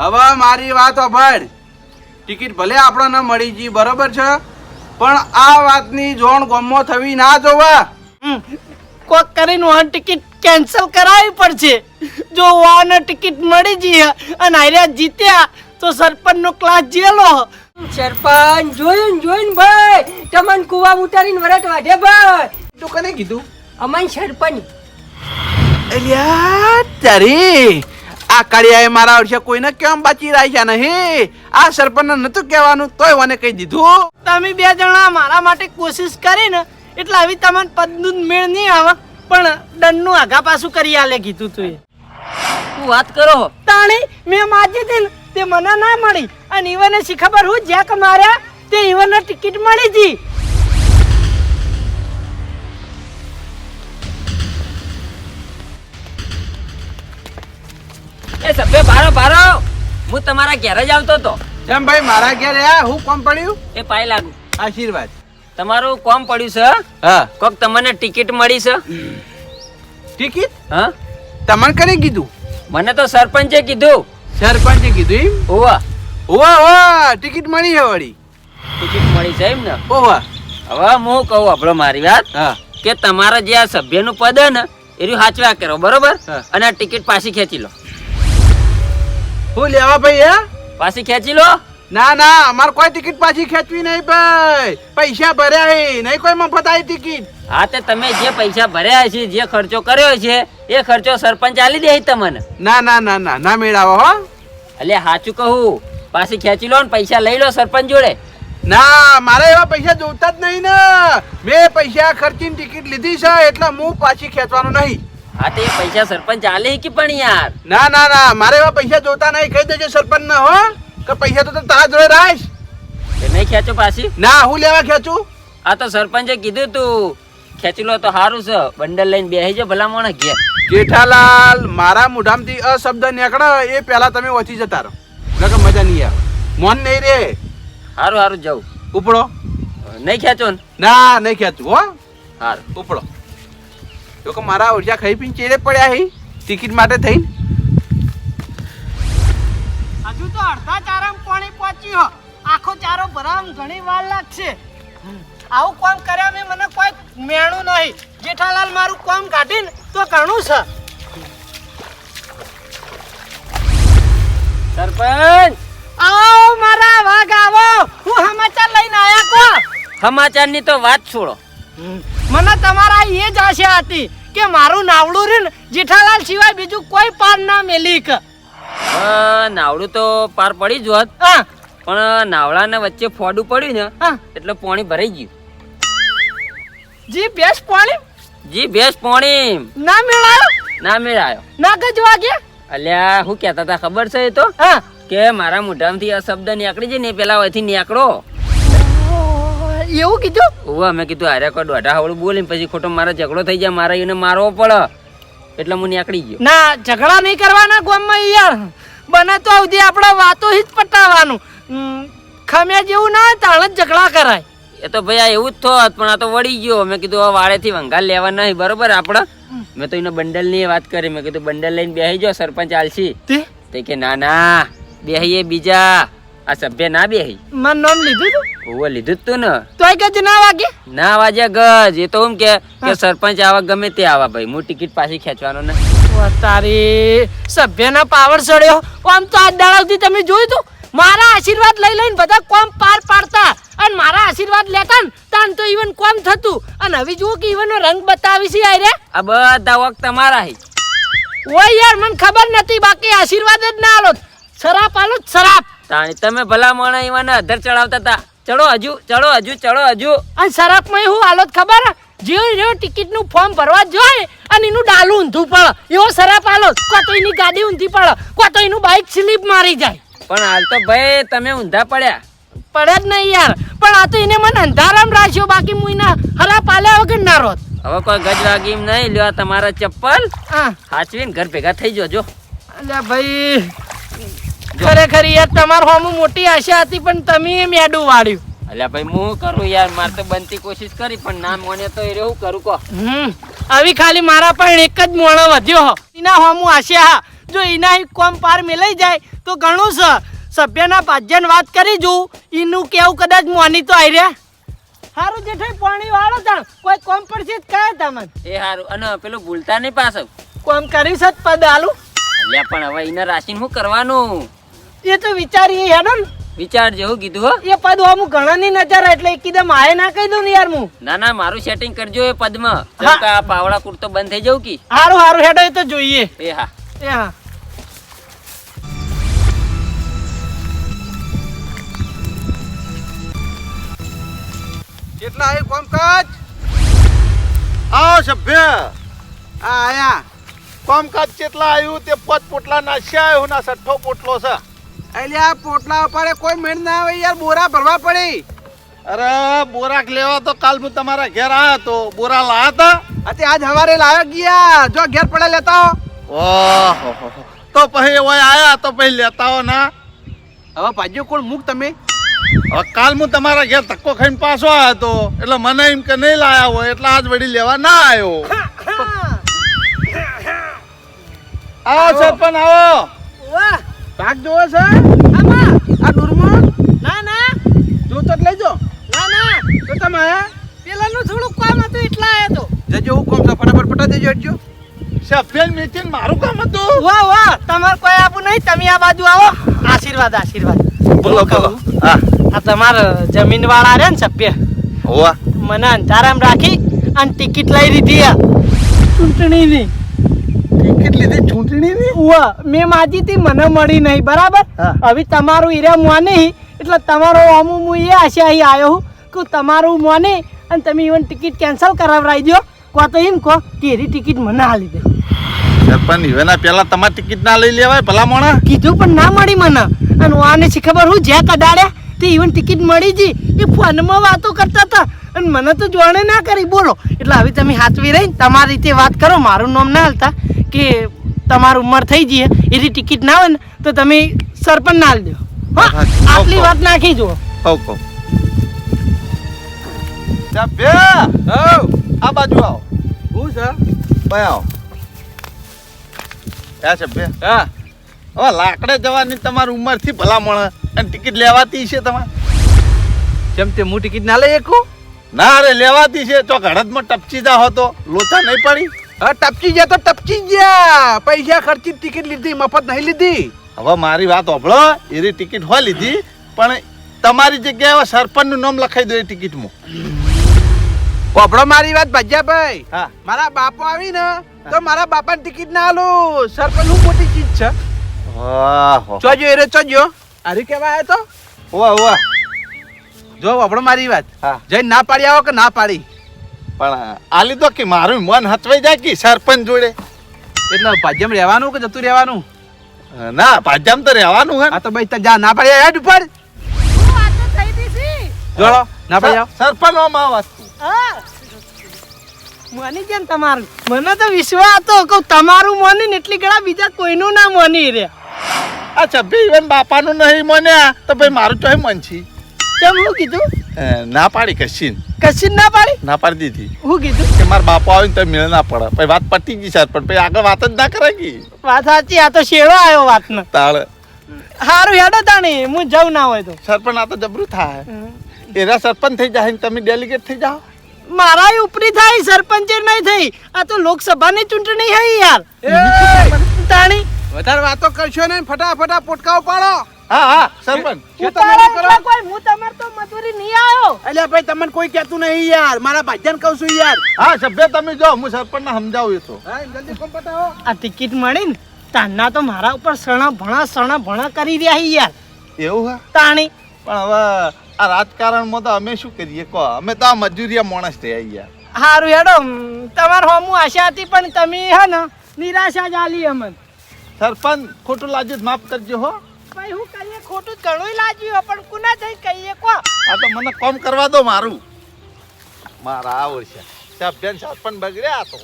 હવે મારી વાત સાંભળ ટિકિટ ભલે આપણને મળી જી બરોબર છે? પણ આ વાતની જોણ ગમો થવી ના જોવા. કોક કરીને વાહન ટિકિટ કેન્સલ કરાવી પડશે. જો વાહન ટિકિટ મળી જઈએ અને આર્યા જીત્યા તો સરપંચનો ક્લાસ જેલો. સરપંચ જોયું જોયું ભાઈ? તમને કુવા ઉતારીને વરટ વાઢે ભાઈ. તું કને કીધું? અમાઈ સરપંચ. અલ્યા તારી. આ કાળિયાએ મારા વર્ષે કોઈને કેમ બાચી રાખ્યા નહીં? આ સરપંચને નતું કહેવાનું તોય મને કહી દીધું. તમે બે જણા મારા માટે કોશિશ કરી ને એટલે આવી તમને પદનું મેળ નહીં આવે પણ દંડનું આગા પાછું કરી આલે કીધું તું એ. તું વાત કરો તાણી મેં માજી હતી ને તે મને ના મળી અને ઈવને શી ખબર હું જેક માર્યા તે ઈવને ટિકિટ મળી જી એ સભ્ય ભારો ભારો. હું તમારા ઘેર જ આવતો હતો. કેમ ભાઈ મારા ઘેર આ હું કોમ પડ્યું? એ પાય લાગુ. આશીર્વાદ. તમારું કોમ પડ્યું છે? હા. કોક તમને ટિકિટ મળી છે? ટિકિટ? હા. તમને કને કીધું? મને તો સરપંચે કીધું. સરપંચે કીધું એમ? ઓવા ઓવા ઓવા ટિકિટ મળી છે વળી. ટિકિટ મળી છે એમ ને? ઓવા હવે હું કહું આપણો મારી વાત હા. કે તમારા જે આ સભ્યનું પદ ને એ સાચવા કરો બરોબર. અને આ ટિકિટ પાછી ખેંચી લો. હું લેવા ભાઈ હે? પાછી ખેંચી લો. ના ના અમાર કોઈ ટિકિટ પાછી ખેંચવી નહીં ભાઈ. પૈસા ભર્યા હે નહીં કોઈ મફત આવી ટિકિટ. હા તે તમે જે પૈસા ભર્યા છે જે ખર્ચો કર્યો છે એ ખર્ચો સરપંચ આલી દે તમને. ના ના ના ના ના મેળાવો હો. એટલે સાચું કહું. પાછી ખેંચી લો ને પૈસા લઈ લો સરપંચ જોડે. ના મારે એવા પૈસા જોતા જ નહીં ને. મેં પૈસા ખર્ચીને ટિકિટ લીધી છે એટલે હું પાછી ખેંચવાનો નહીં. હા તે પૈસા સરપંચ આલે કે પણ યાર? ના ના ના મારે એવા પૈસા જોતા નહીં કહી દેજો સરપંચ ને હો કે પૈસા તો તારા જોડે રાખ. તે નહીં ખેંચો પાછી? ના હું લેવા ખેંચું? આ તો સરપંચે કીધું તું ખેંચી લો તો સારું છે બંડલ લઈને બેસી જો ભલા મોણા ઘેર. જેઠાલાલ મારા મોઢામાંથી અશબ્દ નીકળે એ પહેલા તમે ઓછી જતા રહો. નકર મજા નહીં આવે. મોન નહીં રે. સારું સારું જાઉં. ઉપડો. નહીં ખેંચો ના? નહીં ખેંચું હો. સારું ઉપડો. તો કે મારા ઊર્જા ખાઈ પીને ચેડે પડ્યા હે? ટિકિટ માટે થઈને? હજુ તો અડધા ચારામ પાણી પહોંચ્યું આખો ચારો ભરામ ઘણી વાર લાગશે. આવું કામ કર્યા મેં મને કોઈ મેણું નહીં. જેઠાલાલ મારું કામ કાઢીને તો ઘણું છે. સરપંચ! આવો મારા વાઘ આવો. હું સમાચાર લઈને આયા કો સમાચારની તો વાત છોડો. મને તમારા એ જ આશા હતી કે મારું નાવડું રહ્યું ને જેઠાલાલ સિવાય બીજું કોઈ પાર ના મેલી કે નાવડું તો પાર પડી જ હોત. પણ નાવડાને વચ્ચે ફોડું પડ્યું ને એટલે પાણી ભરાઈ ગયું. જી બેસ પાણી. જી ભેસ પાણી. ના મેળાયો? ના મેળાયો. ના ગજ વાગે? અલ્યા હું કહેતા હતા ખબર છે એ તો? કે મારા મોઢામાંથી આ શબ્દ નીકળી જાય ને પેલા અહીંથી નીકળો. એવું કીધું? ઓવા મેં કીધું હારે કોઈ દોઢા હવળું બોલીને પછી ખોટો મારા ઝઘડો થઈ જાય મારે એને મારવો પડે. એટલે હું નીકળી ગયો. ના ઝઘડા નહીં કરવાના ગામમાં યાર. બને તો સુધી આપણે વાતો જ પટાવવાનું. ખમે જેવું ના તાણ જ ઝઘડા કરાય. એ તો ભાઈ આ એવું જ થોત પણ આ તો વળી ગયો. મેં કીધું આ વાળેથી વંગાલ લેવા નહીં બરોબર? આપણે? મેં તો એને બંડલની વાત કરી. મેં કીધું બંડલ લઈને બેસી જાઓ સરપંચ આલસી. તે? કે ના ના બેહીએ બીજા. આ સભ્ય ના બેહી. મારું નામ લીધું ઓવે લીધું તું ને? તોય ગજ ના વાગે? ના વાજે ગજ. એ તો એમ કે કે સરપંચ આવા ગમે તે આવા ભાઈ. હું ટિકિટ પાછી ખેંચવાનો ને. તારી સભ્યના પાવર ચડ્યો. આમ તો આજ દાડા સુધી તમે જોયું તું? મારા આશીર્વાદ લઈ લઈને બધા કોમ પાર પાડતા. અને મારા આશીર્વાદ લેતા ને તાન તો ઈવન કોમ થતું. અને હવે જુઓ કે ઈવન રંગ બતાવી છે આરે આ બધા વખત તમારા હી. ઓય યાર મને ખબર નથી. બાકી આશીર્વાદ જ ના આલો. શરાપ આલો જ શરાપ. તાણી તમે ભલા મોણા ઈવાને અધર ચડાવતા હતા. ચડો હજુ ચડો હજુ ચડો હજુ. અને શરાપમાં હું હાલત ખબર? જેવો જેવો ટિકિટનું ફોર્મ ભરવા જોઈએ અને એનું ડાલું ઊંધું પડે. એવો સરાપ આલો કો તો એની ગાડી ઊંધી પડે. કો તો એનું બાઇક સ્લીપ મારી જાય. પણ હાલ તો ભાઈ તમે ઊંધા પડ્યા. પડે જ નહીં યાર. પણ આ તો એને મને અંધારામ રાખ્યો. બાકી હું એના હરા પાલ્યા વગર ના રોત. હવે કોઈ ગજ વાગી નહીં. લ્યો તમારા ચપ્પલ. હા. હાચવીને ઘર ભેગા થઈ જજો અલ્યા ભાઈ ખરેખર યાર તમાર હોમું મોટી આશા હતી પણ તમે મેડું વાળ્યું. અલ્યા ભાઈ હું કરું યાર મારે તો બનતી કોશિશ કરી પણ ના મને તો એ રહ્યું કરું કો હમ આવી ખાલી મારા પણ એક જ મોણો વધ્યો હો. એના હોમું આશા હા જો એના કોમ પાર મેલાઈ જાય તો ઘણું છે સભ્યના પાજ્યન વાત કરી જોઉં. એનું કેવું કદાચ મોની તો આવી રહ્યા. સારું જેઠાઈ પાણી વાળો તાણ. કોઈ કોમ પર જ કહે તમને. એ હારું અને પેલું ભૂલતા નહીં પાછો. કોમ કરીશ જ પદ આલું. અલ્યા પણ હવે એને રાશિ હું કરવાનું? એ તો વિચારી હેડો ને. વિચાર જેવું કીધું હો. એ પદ હું ઘણાની નજર એટલે એકદમ મારે ના કહી દઉં ને યાર હું. ના ના મારું સેટિંગ કરજો એ પદમાં. આ પાવડા કુર્તો બંધ થઈ જવું કી? હારું હારું હેડો એ તો જોઈએ. એ હા. એ હા. કેટલા એ કોમકાજ? આવો સભ્ય. આ આયા. કોમકાજ કેટલા આવ્યું? તે પદ પોટલા નાસ્યા આવ્યું ના સઠ્ઠો પોટલો છે. અલ્યા પોટલા ઉપાડે કોઈ મેળ ના આવે યાર બોરા ભરવા પડી. અરે બોરાક લેવા તો કાલ હું તમારા ઘેર આવ્યો તો બોરા લાયા હતા અતે આજ હવારે લાવ્યો ગયા. જો ઘેર પડે લેતા હો ઓહો તો પછી ઓય આયા તો પછી લેતા હો ના. હવે ભાજ્યો કોણ? મૂક તમે. હવે કાલ હું તમારા ઘેર ધક્કો ખાઈને પાછો આવ્યો તો એટલે મને એમ કે નહીં લાયા હોય એટલે આજ વળી લેવા ના આવ્યો આવો. સરપંચ આવો. વાહ. ભાગ જોવો છે? આમાં આ દૂરમાં ના ના. જોતો જ લઈ જો. ના ના. તો તમે પેલાનું થોડું કામ હતું એટલા આયા તો. જજો હું કોમ છે? ફટાફટ પટા દેજો હટજો સફેલ મીટિંગ મારું કામ હતું. વાહ વાહ. તમારે કોઈ આપું નહીં તમે આ બાજુ આવો. આશીર્વાદ આશીર્વાદ. બોલો બોલો હા. આ તમારા જમીન વાળા રે ને સભ્ય. વાહ મને અંધારામ રાખી અને ટિકિટ લઈ લીધી આ. ચૂંટણીની. લીધી ચૂંટણીની ઉવા મેં માજી હતી મને મળી નહીં બરાબર? હવે તમારું ઈરા મોની એટલે તમારો અમુ હું એ આશા અહીં આવ્યો હું કે તમારું મોની અને તમે ઇવન ટિકિટ કેન્સલ કરાવરાઈ દો કો તો એમ કહો કે એરી ટિકિટ મને હાલી દે સરપંચ એના પહેલા તમારી ટિકિટ ના લઈ લેવાય ભલા મોણા? કીધું પણ ના મળી મને. અને આને શી ખબર હું જ્યાં કડાડ્યા તે ઇવન ટિકિટ મળી જી. એ ફોનમાં વાતો કરતા હતા. અને મને તો જોડે ના કરી. બોલો. એટલે હવે તમે હાથવી રહી તમારી રીતે વાત કરો. મારું નામ ના હાલતા. કે તમારી ઉંમર થઈ જઈએ એની ટિકિટ ના હોય ને તો તમે સરપંચ ના દો. હા હા, આટલી વાત નાખી જુઓ. હવ આ બાજુ આવો. હું છે? ભાઈ આવો. ક્યાં સભ્ય હા. હવે લાકડે જવાની તમારી ઉંમરથી ભલા મળે અને ટિકિટ લેવાતી છે તમારે. જેમ તે હું ટિકિટ ના લઈ એકું ના અરે લેવાતી છે. તો ઘડતમાં ટપચી જા હતો લોચા નહીં પડી. હા ટપચી ગયા તો ટપકી ગયા. પૈસા ખર્ચી ટિકિટ લીધી મફત નહીં લીધી. હવે મારી વાત હોભળો. એની ટિકિટ હોય લીધી પણ તમારી જગ્યાએ સરપંચનું નામ લખાઈ દો એ ટિકિટમાં કોપડો મારી વાત ભાઈ હા. મારા બાપો આવી ને તો મારા બાપાની ટિકિટ ના આલો. સરપંચ હું મોટી ચીજ છે. વાહ ચોજો એરે ચોજો. અરે કેવા આવ્યો તો? વાહ વાહ જો વપડો મારી વાત. હા. જઈને ના પાડી આવો કે ના પાડી? પણ આલી તો કે મારું મન હચવાઈ જાય કે સરપંચ જોડે? એટલે ભાજ્યમ રહેવાનું કે જતું રહેવાનું? ના ભાજ્યમ તો રહેવાનું હે. આ તો ભાઈ ત્યાં જા ના પાડી હેડ ઉપર. જોડો ના પાડી આવો. સરપંચમાં આ વાત મની કેમ તમારું. મને તો વિશ્વાસ હતો કે તમારું મોની ને એટલી ગળા બીજા કોઈનું ના મોની રે અચ્છા ભાઈ બાપાનું નહીં મને તો ભાઈ મારું ચોય મન છે કેમ હું કીધું? ના પાડી કશીન. કશીન ના પાડી? ના પાડી દીધી. હું કીધું? કે મારા બાપા આવે ને તો મેળ ના પડે. પછી વાત પતી ગઈ સાહેબ પણ પછી આગળ વાત જ ના કરે કે વાત સાચી આ તો શેડો આવ્યો વાતનો. તાળ. હારું હેડો તાણી હું જઉં ના હોય તો. સરપંચ આ તો જબરું થાય. એના સરપંચ થઈ જાય ને તમે ડેલિગેટ થઈ જાઓ. મારા ઉપરી થાય સરપંચે નહીં થઈ. આ તો લોકસભાની ચૂંટણી હે યાર. તાણી. વધારે વાતો કરશો ને ફટાફટા પોટકાઓ પાડો હા હા સરપંચ. કોઈ હું તમાર તો મજૂરી નહીં આવ્યો અલ્યા ભાઈ તમને કોઈ કહેતું નહીં યાર. મારા ભાઈજાન કહું છું યાર. હા સભ્ય તમે જો હું સરપંચ સમજાવું એ તો હા જલ્દી કોમ પટાવો આ ટિકિટ મળી ને તાના તો મારા ઉપર સણા ભણા સણા ભણા કરી રહ્યા છે યાર. એવું હા? તાણી. પણ હવે આ રાજકારણમાં તો અમે શું કરીએ? કહો અમે તો આ મજૂરિયા માણસ થયા યાર. હારું હેડો તમાર હોમું આશા હતી પણ તમે હે ને નિરાશા જ આલી અમે સરપંચ ખોટું લાગ્યું માફ કરજો હો. ભાઈ હું ખોટું ઘણું લાગ્યું પણ કુના જઈ કહીએ કો આ તો મને કોમ કરવા દો મારું. મારા આ વર્ષે સભ્ય ને સરપંચ બગડ્યા તો.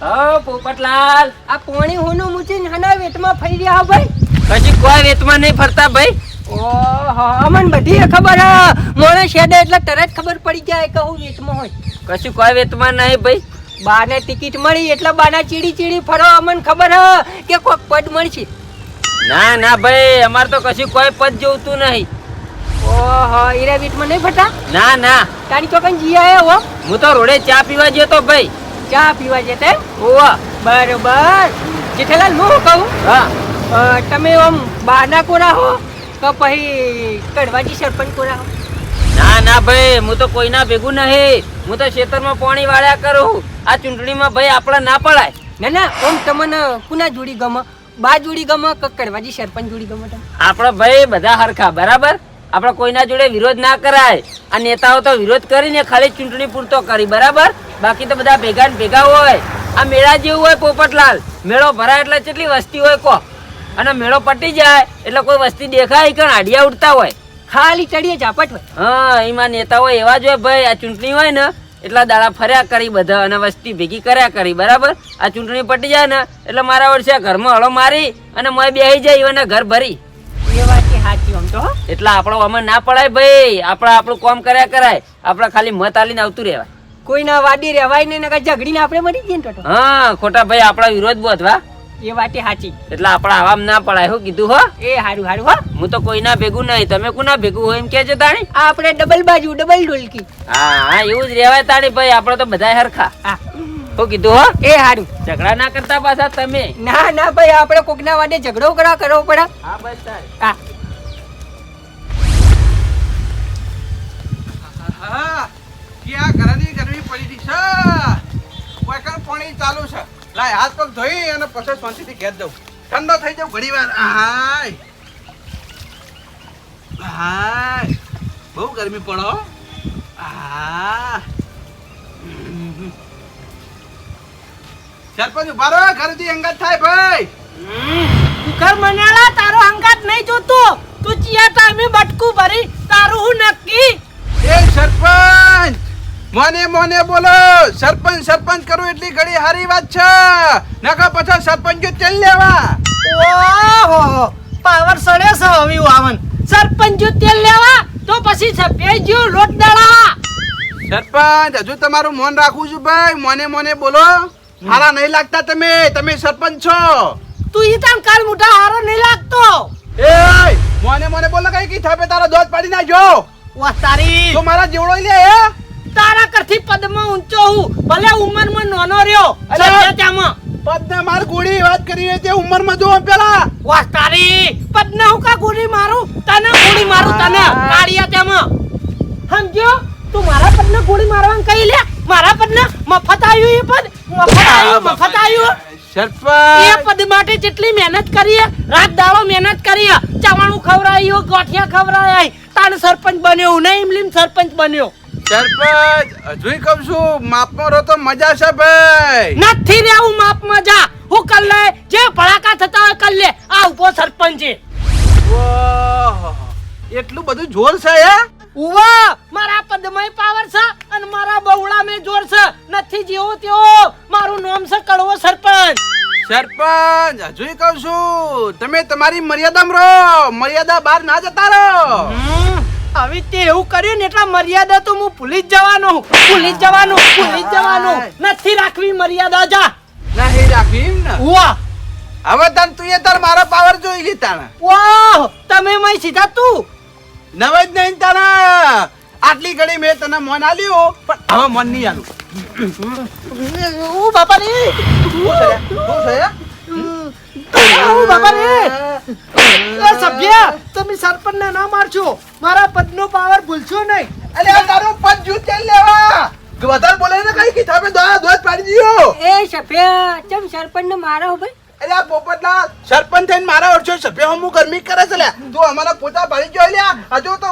હા પોપટલાલ. આ પોણી હોનું મૂચીને હના વેટમાં ફરી રહ્યા ભાઈ? પછી કોઈ વેતમાં નહીં ફરતા ભાઈ. અમન બધી ખબર હ. મોણે શેડે એટલે તરત ખબર પડી જાય કે હું વેચમાં હોય. કશું કોઈ વેતમાં નહીં ભાઈ. બાને ટિકિટ મળી એટલે બાના ચીડી ચીડી ફરો અમન ખબર હ કે કોક પદ મળશે. ના ના ભાઈ અમારે તો કશું કોઈ પદ જોવતું નહીં. ઓહો ઈરા વીટમાં નહીં ફટા ના ના. તારી ચોકન જી આયા હો. હું તો રોડે ચા પીવા જતો તો ભાઈ. ચા પીવા જતે ઓવા બરોબર. જેઠાલાલ હું કહું? હા. તમે આમ બાના કોરા હો? કે પછી કડવાજી સરપંચ કોરા? ના ના ભાઈ હું તો કોઈના ભેગું નહીં. હું તો ખેતરમાં પાણી વાળ્યા કરું. આ ચૂંટણીમાં ભાઈ આપણે ના પડાય. ના ના ઓમ તમને કુના જોડી ગમ? બા જોડી ગમ કે કડવાજી સરપંચ જોડી ગમ આપણે ભાઈ બધા હરખા બરાબર? આપણે કોઈના જોડે વિરોધ ના કરાય. આ નેતાઓ તો વિરોધ કરીને ખાલી ચૂંટણી પૂરતો કરી બરાબર? બાકી તો બધા ભેગા ભેગા હોય. આ મેળા જેવું હોય પોપટલાલ. મેળો ભરાય એટલે કેટલી વસ્તી હોય કો? અને મેળો પટી જાય એટલે કોઈ વસ્તી દેખાય કે આડિયા ઉડતા હોય. ખાલી ચડીએ ઝાપટ હોય. હા એમાં નેતાઓ એવા જ હોય ભાઈ આ ચૂંટણી હોય ને એટલા દાડા ફર્યા કરી બધા અને વસ્તી ભેગી કર્યા કરી બરાબર? આ ચૂંટણી પટી જાય ને એટલે મારા વર્ષે ઘરમાં હળો મારી અને મોય બેહી જાય અને ઘર ભરી. એ વાત કે સાચી આમ તો હો. એટલે આપણો અમે ના પડાય ભાઈ આપણે આપણું કામ કર્યા કરાય આપણે ખાલી મત આલીને આવતું રહેવાય. કોઈના વાડી રહેવાય નહીં ઝઘડીને આપણે મરી જઈએ હા ખોટા ભાઈ આપણા વિરોધ બોધવા. એ વાતે સાચી. એટલે આપણે આવામ ના પડાય હો કીધું હો. એ હારું હારું હો. હું તો કોઈના ભેગું નહીં તમે કોના ભેગું હોય એમ કેજો તાણી. આપણે ડબલ બાજુ ડબલ ઢોલકી હા હા એવું જ રહેવાય તાણી ભાઈ આપણે તો બધા હરખા. હા. કીધું હો. એ હારું. ઝઘડા ના કરતા પાછા તમે. ના ના ભાઈ આપણે કોકના વાડે ઝઘડો કરા કરવો પડે. હા બસ તારી હા. હા ક્યાં ઘરની ગરમી પડી રહી છે? કોઈ પાણી ચાલુ છે. લાય હાથ પગ ધોઈ અને પછી શાંતિથી ઘેર જવું ઠંડો થઈ જાવ ઘણી વાર. હાય. હાય. બહુ ગરમી પડો હા. સરપંચ ઊભા રહો ઘરથી અંગત થાય ભાઈ. ઘર મનાળા તારો અંગત નહીં જોતો. તું ચિયા ટાઈમે બટકું ભરી તારું હું નક્કી. એ મોને મોને બોલો. સરપંચ સરપંચ કરું એટલી ઘડી હારી વાત છે. નકા પછી સરપંચ જો તેલ લેવા. ઓહો પાવર સડે છે હવે વાવન સરપંચ જો તેલ લેવા તો પછી જો લોટ દળા. સરપંચ હજુ તમારું મોન રાખું છું ભાઈ. મોને મોને બોલો. હારા નહીં લાગતા તમે. તમે સરપંચ છો. તું ઈ તાન કાલ મોટા હારો નહીં લાગતો. એ મોને મોને બોલો. કઈ કી થાપે તારો દોત પાડી નાખજો વાહ તારી. તો મારા જેવડો લે હે? તારા કરથી પદમાં ઊંચો હું. ભલે ઉંમરમાં નાનો રહ્યો અરે! ત્યાંમાં પદને માર ગોળી વાત કરી રહી છે ઉંમરમાં જો પેલા. વાહ તારી. પદને હું કા ગોળી મારું? તને ગોળી મારું તને. કાળિયા તેમાં. સમજ્યો? તું મારા પદને ગોળી મારવાનું કહી લે. મારા પદને મફત આવ્યું એ પદ. મફત આવ્યું મફત આવ્યું એ સરપંચ. પદ માટે જેટલી મહેનત કરીએ રાત દાડો મહેનત કરીએ ચવાણું ખવડાયું ગોઠિયા ખવડાય તાણ સરપંચ બન્યો નહીં ઇમલીમ સરપંચ બન્યો. સરપંચ હજુય કહું છું માપમાં રહો તો મજા છે ભાઈ. નથી રહેવું માપમાં જા. હું કર લે. જે ભડાકા થતા હોય કર લે. આ ઊભો સરપંચ. છે ઓહો, એટલું બધું જોર છે હે? ઉવા મારા પદમય પાવર છે અને મારા બહુડામાં જોર છે. નથી જેવો તેવો. મારું નામ છે કડવો સરપંચ. સરપંચ હજુય કહું છું તમે તમારી મર્યાદામાં રહો. મર્યાદા બહાર ના જતા રહો. હવે તે એવું કર્યું ને એટલા મર્યાદા તો હું ભૂલી જ જવાનો હું. ભૂલી જ જવાનું ભૂલી જ જવાનું. નથી રાખવી મર્યાદા જા. નહીં રાખવી એમ ને? વાહ હવે તન તું એ તાર મારા પાવર જોઈ લીધા ને વાહ તમે મય સીધા તું. નવે જ નહીં તારા આટલી ઘડી મેં તને મન આલ્યું પણ હવે મન નહીં આલું. ઓ બાપા રે શું છે? ઓ બાપા રે સભ્ય તમે સરપંચ ને ના મારશો. મારા પદનો પાવર ભૂલશો નહીં. અલે આ તારું પદ જૂતે લેવા? વધારે બોલે ને કઈ કીધા? થાપે દોડા દોત પાડી દીયો એ સભ્ય ચમ સરપંચ ને મારો ભાઈ? અરે આ પોપટલા સરપંચ થઈને મારા વર્ષો સભ્ય હું ગરમી કરે છે લ્યા તું અમારા પોતા ભરી ગયો લ્યા હજુ તો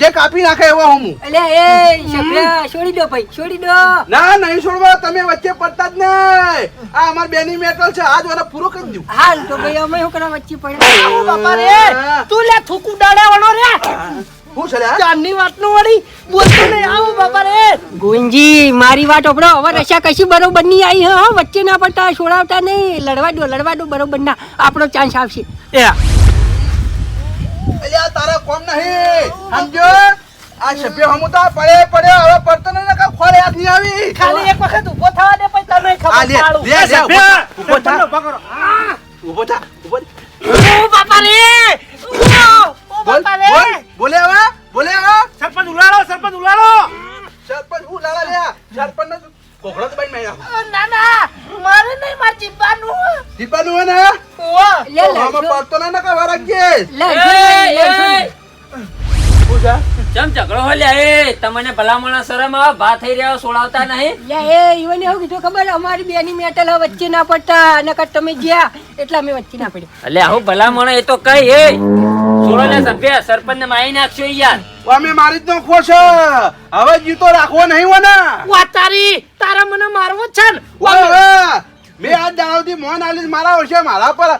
નહીં કાપી નાખે એવો હું. એટલે એ છોડી દો ભાઈ છોડી દો. ના નહીં છોડવા તમે વચ્ચે પડતા જ નહીં. આ અમાર બેની મેટલ છે આજ વાળા પૂરો કરી દઉં. હાલ તો ભાઈ અમે હું કરા વચ્ચે પડ્યા ઓ બાપા રે તું લે થૂકુ ડાડે વણો રે. હું છે ચાંદની વાતનું વળી બોલતો નહીં. આવો બાપા રે. ગુંજી મારી વાત ઓપડો હવે રશા કશી બરોબરની આવી હા વચ્ચે ના પડતા છોડાવતા નહીં. લડવા દો લડવા દો બરોબર ના આપણો ચાન્સ આવશે. અલ્યા તારા કોમ નહીં. સમજો? આ સભ્ય હમુ તો પડે પડ્યો હવે પડતો ને કાં ખોળે હાથ નહીં આવી. ખાલી એક વખત ઊભો થવા દે પછી તને ખબર લે, લે, પાડું. ઊભો થા, ઊભો થા. ઊભો થા, ઊભો ઓ બાપા રે બાપા રે બોલે હવે, બોલે હવે. સરપંચ સરપંચ સરપંચ લે તો ના ના મારે નહીં માર ને? પડતો ના ને કાં. વાર? ચમ ઝઘડો હો લ્યા તમને ભલામણ શરમ આવે ભા થઈ રહ્યા સોળાવતા નહીં. લે એ ઈવન એવું કીધું ખબર અમારી બેની મેટલ વચ્ચે ના પડતા અને કાં તમે જ્યાં એટલા અમે વચ્ચે ના પડી એટલે આવું ભલામણ એ તો કઈ એ. સોળો ને સભ્ય સરપંચ ને મારી નાખશો યાર. અમે મારી જ નો ખોશ હવે જીતો રાખવો નહીં હોને વા તારી તારા મને મારવો જ છે ને. મેં આજ દાડાથી મોહન આલીસ મારા વર્ષે મારા પર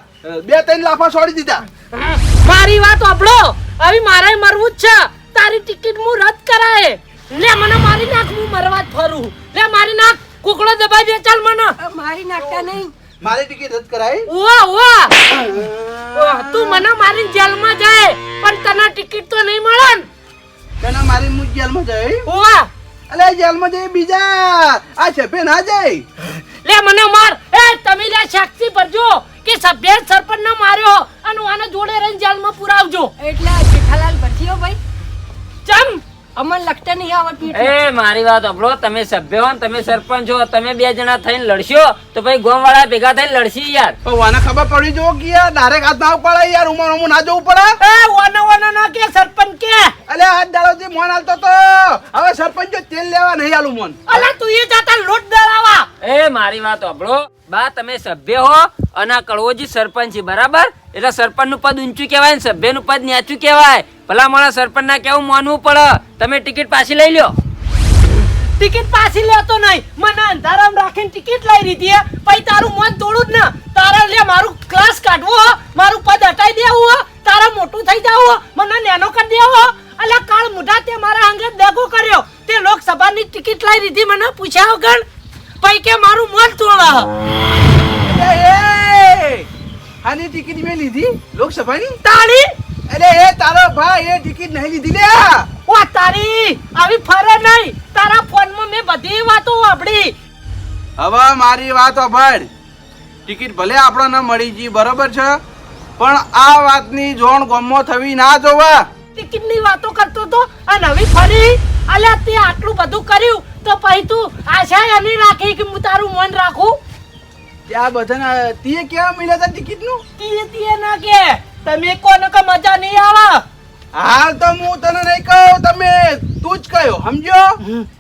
બે ત્રણ લાફા છોડી દીધા. મારી વાત આપડો હવે મારે મરવું જ છે. તારી ટિકિટ હું રદ કરાય. લે મને મારી નાખ હું મરવા જ ફરું. લે મારી નાખ. કુકડો દબાઈ દે ચાલ મને મારી નાખતા નહીં. મારી ટિકિટ રદ કરાય? ઓવા ઓવા તું મને મારી જેલમાં જાય પણ તને ટિકિટ તો નહીં મળે ને. તેના મારી હું જેલમાં જાય? ઓવા અલે જેલમાં જઈ બીજા. આ છેપે ના જાય? લે મને માર. એ તમે લે સાક્ષી ભરજો કે સભ્ય સરપંચ ને માર્યો અને આને જોડે રહીને જેલમાં પુરાવજો. એટલે આ જેઠાલાલ ભરતીઓ ભાઈ. ચમ! અમને લખતા નહીં આવડતું. એ મારી વાત અભળો તમે સભ્ય હો તમે સરપંચ છો તમે બે જણા થઈને લડશો તો ભાઈ ગોમ વાળા ભેગા થઈને લડશી યાર. તો વાને ખબર પડી જો કે યાર ડાયરેક્ટ હાથ ના પડે યાર ઉમર ઉમર ના જવું પડે. એ વાના વાના ના કે સરપંચ કે. અલે આ દાડોજી મોન હાલતો તો. હવે સરપંચ તેલ લેવા નહીં આલું મોન. અલે તું એ જાતા લોટ દળાવા. એ મારી વાત અભળો બા તમે સભ્ય હો અને કડવોજી સરપંચ છે બરાબર? એટલે સરપંચનું પદ ઊંચું કહેવાય ને સભ્યનું પદ નીચું કહેવાય. ભલા મારા સરપંચ ના કેવું માનવું પડે? તમે ટિકિટ પાછી લઈ લ્યો. ટિકિટ પાછી લેતો નહીં. મને અંધારામ રાખીને ટિકિટ લઈ લીધી. પછી તારું મન તોડું જ ને. તારા લે મારું ક્લાસ કાઢવો હો, મારું પદ હટાઈ દેવું હો, તારા મોટું થઈ જાવ હો, મને નેનો કરી દેવો હો. અલા કાળ મુઢા તે મારા અંગે દગો કર્યો. તે લોકસભાની ટિકિટ લઈ લીધી મને પૂછ્યા વગર. પછી કે મારું મન તોડા. એ. આની ટિકિટ મેં લીધી લોકસભાની? તાળી? અરે એ તારો ભાઈ એ ટિકિટ નહીં લીધી લે. ઓ તારી આવી ફરે નહીં. તારા ફોનમાં મેં બધી વાતો વાપરી. હવે મારી વાત સાંભળ ટિકિટ ભલે આપણને મળી જી બરોબર છે પણ આ વાતની જોણ ગમો થવી ના જોવા. ટિકિટની વાતો કરતો તો અને હવે ફરી? અલ્યા તે આટલું બધું કર્યું તો પછી તું આશા એની રાખી કે હું તારું મન રાખું? ત્યાં બધાને તીએ કેવા મળ્યા હતા ટિકિટનું તીએ તીએ ના કે. તમે કોને કે મજા નહીં આવે? હાલ તો હું તને નહીં કહું તમે તું જ કહ્યો સમજો?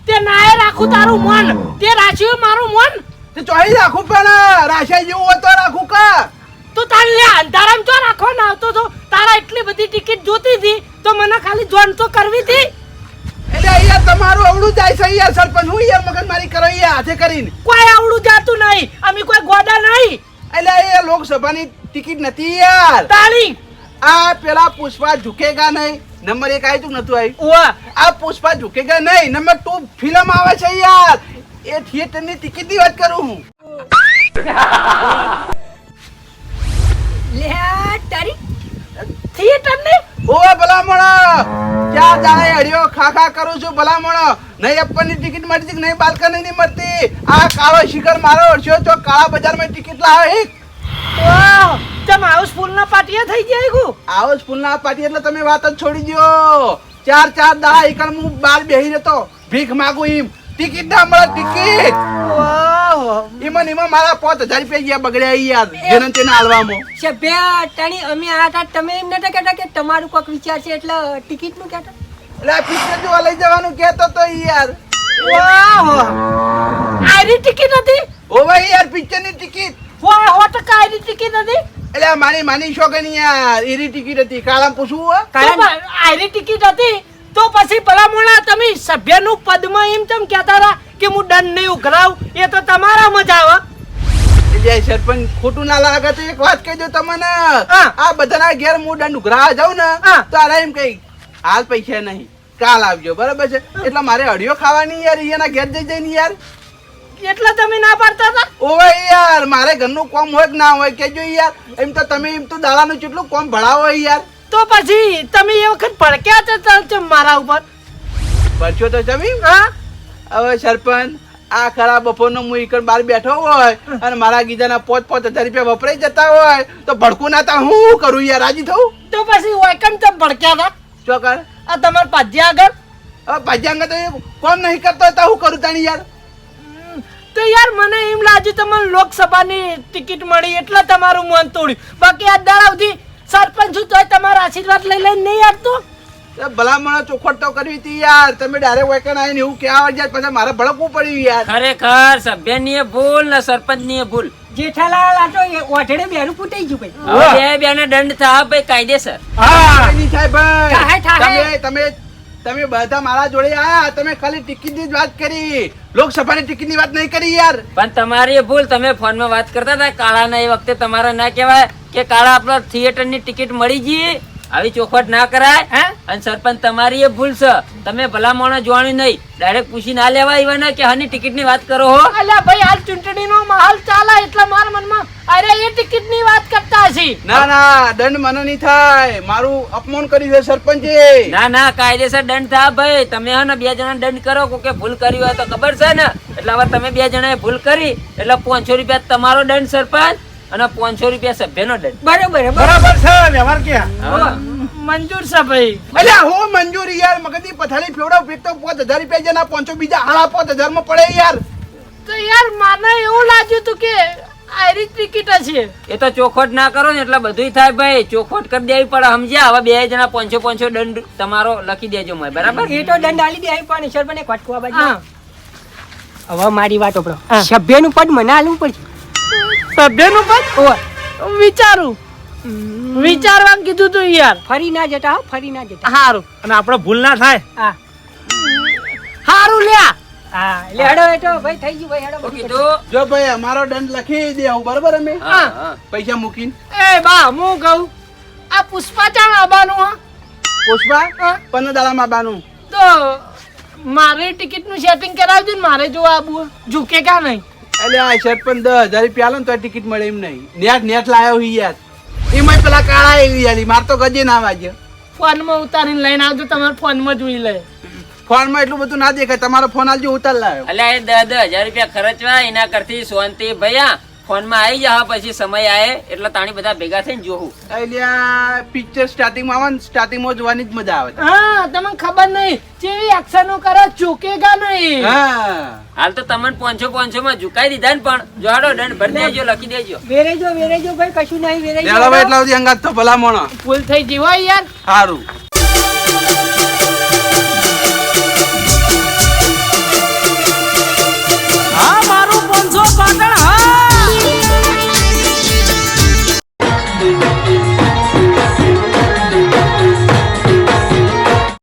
તે નાય રાખું તારું મન. તે રાખ્યું મારું મન? તે ચોઈ રાખું પેલા રાશિયા જેવું હોય તો રાખું કા? તો તારે લે અંધારામ તો રાખો ના આવતો તો. તારા એટલી બધી ટિકિટ જોતી હતી તો મને ખાલી જોન તો કરવી હતી. એટલે અહીંયા તમારું અવળું જાય છે યાર સરપંચ. હું યાર મગન મારી કરો યાર હાથે કરીને. કોઈ આવડું જાતું નહીં. અમે કોઈ ગોડા નહીં. એટલે એ લોકસભાની ટિકિટ નથી યાર. તાળી! આ પેલા પુષ્પા ઝુકેગા નહીં. નંબર એક આવ્યું નતું આવ્યું ઓવા આ પુષ્પા ઝુકેગા નહીં. નંબર ટુ ફિલ્મ આવે છે યાર. એ થિયેટરની ટિકિટની વાત કરું હું. લે તારી થિયેટર ને ઓય ભલામણ. ક્યાં જાણે હરિયો ખા ખા કરું છું ભલામણ. નહીં અપ્પનની ટિકિટ મળતી નહીં? બાલકની નહીં મળતી. આ કાળો શિખર મારો અડશો તો કાળા બજારમાં ટિકિટ લાવે. ના પાટિયા થઈ ગુ? એટલે તમે વાત જ છોડી દો ચાર ચાર એકણ હું બાર બેહી રહેતો. ભીખ માગું એમ. ટિકિટ ના મળે ટિકિટ. વાહ એમાં મારા પાંચ હજાર રૂપિયા ગયા બગડ્યા યાર તેને ટાણી અમે આ હતા તમે એમ નતા કહેતા કે તમારું કોક વિચાર છે એટલે ટિકિટનું કહેતા? એટલે પિક્ચર જોવા લઈ જવાનું કહેતો તો યાર. વાહ આરી ટિકિટ હતી? ઓવે યાર પિક્ચરની ટિકિટ. વાહ ટકા આરી ટિકિટ હતી. એટલે મારી માની યાર એરી ટિકિટ હતી. કાળા પૂછવું આરી ટિકિટ હતી. તો પછી ભલામણા તમે સભ્યનું પદમાં એમ તેમ કહેતા હતા કે હું દંડ નહીં ઉઘરાવ. એ તો તમારા મજા આવે. જય સરપંચ ખોટું ના લાગે તો એક વાત કહેજો તમને. હા. આ બધાના ઘેર હું દંડ ઉઘરાવા જાઉં ને. તો આ એમ કઈ હાલ પૈસા નહીં. કાલ આવજો. બરાબર છે? એટલે મારે અડિયો ખાવાની યાર એના ઘેર જઈ જઈને યાર. એટલે તમે ના પાડતા હતા? ઓવે યાર મારે ઘરનું કોમ હોય કે ના હોય કેજો યાર. એમ તો તમે એમ તો દાડાનું કેટલું કોમ ભણાવો યાર. તો પછી તમે એ વખત ભડક્યા હતા ચમ મારા ઉપર? બચ્યો તો જમી હા. હવે સરપંચ આ ખરા બપોરનો હું ઈકણ બહાર બેઠો હોય અને મારા ગીજાના પોત પોત હજાર રૂપિયા વપરાઈ જતા હોય તો ભડકું ના તા હું કરું યાર? રાજી થવું? તો પછી વાયકમ ચમ ભડક્યા હતા? ચોકર આ તમારા પાજ્યા આગળ? પાજ્યા આગળ તો કોમ નહીં કરતો હોય તો હું કરું તાણી યાર? તો યાર મને એમ લાગ્યું તમને લોકસભાની ટિકિટ મળી એટલે તમારું મન તોડ્યું. બાકી આ દાડા સુધી સરપંચ છું તોય તમારા આશીર્વાદ લઈ લઈને નહીં આપતો ભલામણ ચોખવટ તો કરવી હતી યાર. તમે ડાયરેક્ટ વેકન આવીને એવું કહેવા જાય પછી મારે ભડકવું પડ્યું યાર. ખરેખર સભ્યની ભૂલ ને સરપંચની એ ભૂલ. જેઠાલાલ આ તો એ ઓઢડે બેરું ફૂટાઈ ગયું ભાઈ. બે બેને દંડ થા ભાઈ કાયદેસર. હા. નહીં થાય ભાઈ. તમે તમે તમે બધા મારા જોડે આયા, તમે ખાલી ટિકિટની જ વાત કરી. લોકસભાની ટિકિટની વાત નહીં કરી યાર. પણ તમારી ભૂલ, તમે ફોનમાં વાત કરતા હતા, કાળાના એ વખતે તમારે ના કહેવાય કે કાળા આપણા થિયેટરની ટિકિટ મળી ગઈ. આવી ચોખવટ ના કરાય હે? અને સરપંચ તમારી એ ભૂલ છે. તમે ભલા માણસ જોવાની નહીં. ડાયરેક્ટ પૂછી ના લેવા એવા કે હની ટિકિટની વાત કરો હો. અલ્યા ભાઈ હાલ ચૂંટણીનો માહોલ ચાલે એટલે મારા મનમાં અરે એ ટિકિટની વાત કરતા છે ના ના દંડ મને નહીં થાય. મારું અપમાન કર્યું છે સરપંચે. ના ના કાયદેસર દંડ થા ભાઈ. તમે હે ને બે જણા દંડ કરો કોકે ભૂલ કરી હોય તો ખબર છે ને? એટલે હવે તમે બે જણાએ ભૂલ કરી એટલે પાંચસો રૂપિયા તમારો દંડ સરપંચ. અને પાંચસો રૂપિયા સભ્યનો દંડ. બરાબર બરાબર. છે વ્યવહાર ક્યાં મંજૂર છે ભાઈ. એટલે હો મંજૂર યાર મગજની પથારી ફેવડાવ એક તો પાંચ હજાર રૂપિયા જેના પાંચસો બીજા આળા પાંચ હજારમાં પડે યાર. તો યાર મને એવું લાગ્યું હતું કે આયરી ટિકિટ હશે. એ તો ચોખવટ ના કરો ને એટલે બધુંય થાય ભાઈ. ચોખવટ કરી દેવી પડે સમજ્યા? હવે બે જણા પાંચસો પાંચસો દંડ તમારો લખી દેજો મને બરાબર? એ તો દંડ આલી દે પણ ઈશ્વર બને આ બાજુ. હવે મારી વાત ઓપડો સભ્યનું પદ મને આલવું પડશે. સભ્યનું પદ? હોય વિચારું. વિચારવા કીધું તું યાર. ફરી ના જતા હો ફરી ના જતા. હારું. અને આપણે ભૂલ ના થાય? હા. હારું લ્યા. હા એટલે હેડો હેડો ભાઈ થઈ ગયું ભાઈ હેડો કીધું જો ભાઈ અમારો દંડ લખી દે આવું બરાબર અમે? હા, હા. પૈસા મૂકીને. એ બા હું કહું? આ પુષ્પા ચાણ આવવાનું હા? પુષ્પા. પંદર દાડામાં બાનું. તો મારે ટિકિટનું સેટિંગ કરાવજો ને મારે જો આબુ ઝૂકે કા નહીં? એટલે આ પણ દસ હજાર રૂપિયા આલો ને તો ટિકિટ મળે એમ નહીં. નેટ નેટ લાયો હી યાર. એમાં પેલા કાળા એવી યાર માર તો ગજે ના વાગ્યો ફોનમાં ઉતારીને લઈને આવજો તમારા ફોનમાં જોઈ લે. ફોનમાં એટલું બધું ના દેખાય. તમારો ફોન આલજો ઉતાર લાયો. અલ્યા એ દસ દસ હજાર રૂપિયા ખર્ચવા એના કરતી શાંતિ ભૈયા ફોનમાં આવી જા પછી સમય આવે એટલે તાણી બધા ભેગા થઈને જોવું એટલે પિક્ચર સ્ટાર્ટિંગમાં આવે ને સ્ટાર્ટિંગમાં જોવાની જ મજા આવે. હા તમને ખબર નહીં જેવી એક્શનો કરે ચૂકેગા નહીં. હાલ તો તમને પાંચસો પાંચસો માં ઝુકાઈ દીધા ને પણ જોડો દંડ ભરી દેજો લખી દેજો. વેરેજો વેરેજો ભાઈ કશું નહીં વેરેજો. ચાલો ભાઈ એટલા સુધી અંગાત તો ભલા મોણો. ફૂલ થઈ જીવાય યાર. સારું હા મારું પાંચસો પાટણ હા.